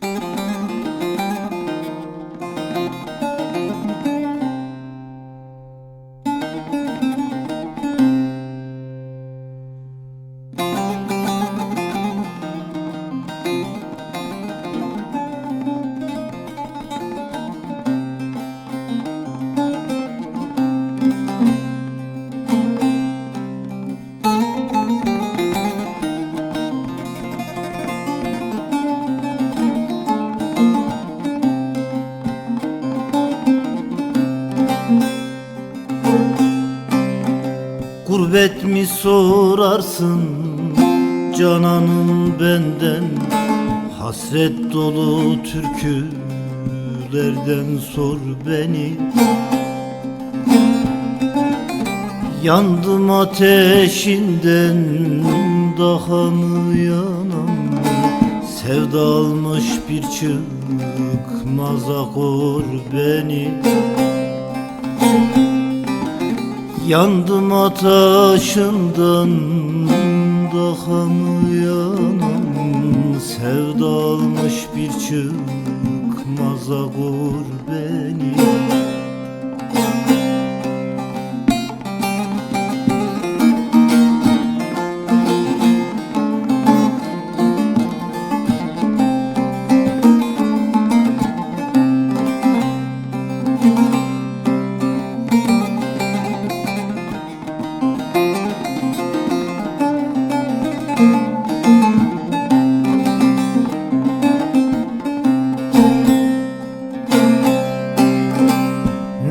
Mm-hmm. Gurbet mi sorarsın? Cananım benden Hasret dolu türkülerden sor beni. Yandım ateşinden daha mı yanam Sevda almış bir çıkmaza kor beni Yandım ateşinden daha mı yanam Sevda almış bir çıkmaza kor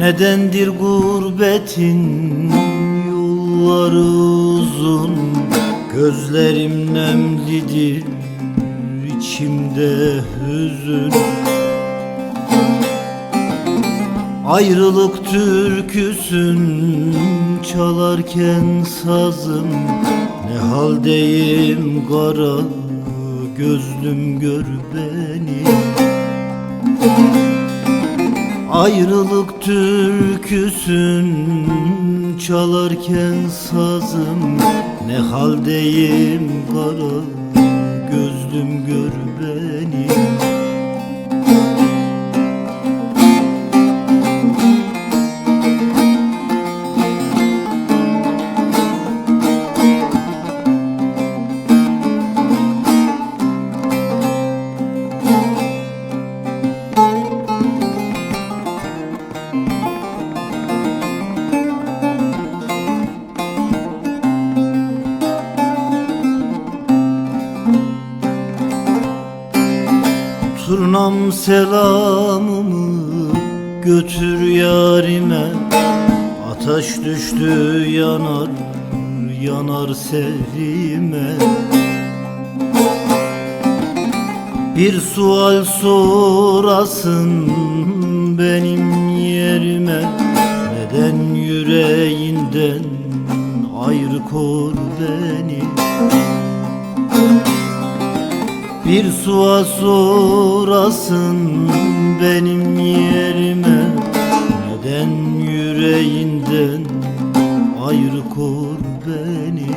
Nedendir gurbetin yolları uzun? Gözlerim nemlidir içimde hüzün. Ayrılık türküsün çalarken sazım. Ne haldeyim kara gözlüm gör beni Ayrılık türküsün çalarken sazım. Ne haldeyim kara gözlüm gör beni Turnam selamımı götür yarime Ateş düştü yanar yanar serime Bir sual sorasın benim yerime. Neden yüreğinden ayrı kor beni bir sual sorasın benim yerime. Neden yüreğinden ayrı kor beni